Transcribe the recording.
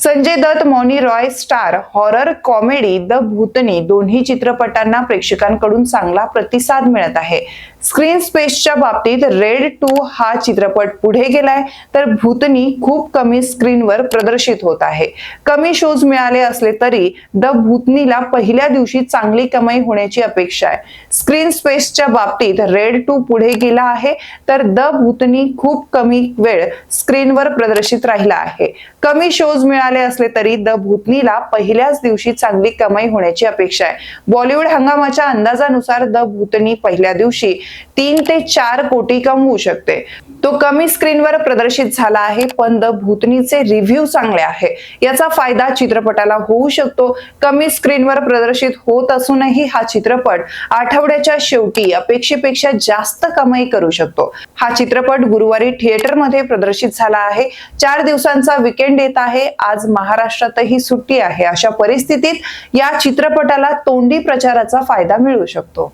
Sanjay Dutt Mouni Roy star horror comedy the Bhootni दोन्ही चित्रपटांना प्रेक्षकांकडून चांगला प्रतिसाद मिळत आहे. स्क्रीन स्पेसच्या बाबतीत रेड टू हा चित्रपट पुढे गेलाय तर भूतनी खूप कमी स्क्रीनवर प्रदर्शित होत आहे. कमी शोज मिळाले असले तरी द भूतनीला पहिल्या दिवशी चांगली कमाई होण्याची अपेक्षा आहे. स्क्रीन स्पेसच्या बाबतीत रेड टू पुढे गेला आहे तर द भूतनी खूप कमी वेळ स्क्रीनवर प्रदर्शित राहिला आहे. कमी शोज मिळाले असले तरी द भूतनीला पहिल्याच दिवशी चांगली कमाई होण्याची अपेक्षा आहे. बॉलिवूड हंगामाच्या अंदाजानुसार द भूतनी पहिल्या दिवशी तीन ते चार कोटी कमवू शकते. तो कमी स्क्रीनवर प्रदर्शित झाला आहे पण द भूतनीचे रिव्ह्यू चांगले आहे. याचा फायदा चित्रपटाला होऊ शकतो. कमी स्क्रीनवर प्रदर्शित होत असूनही हा चित्रपट आठवड्याच्या शेवटी अपेक्षेपेक्षा जास्त कमाई करू शकतो. हा चित्रपट गुरुवारी थिएटरमध्ये प्रदर्शित झाला आहे. चार दिवसांचा विकेंड येत आहे. आज महाराष्ट्रातही सुट्टी आहे. अशा परिस्थितीत या चित्रपटाला तोंडी प्रचाराचा फायदा मिळू शकतो.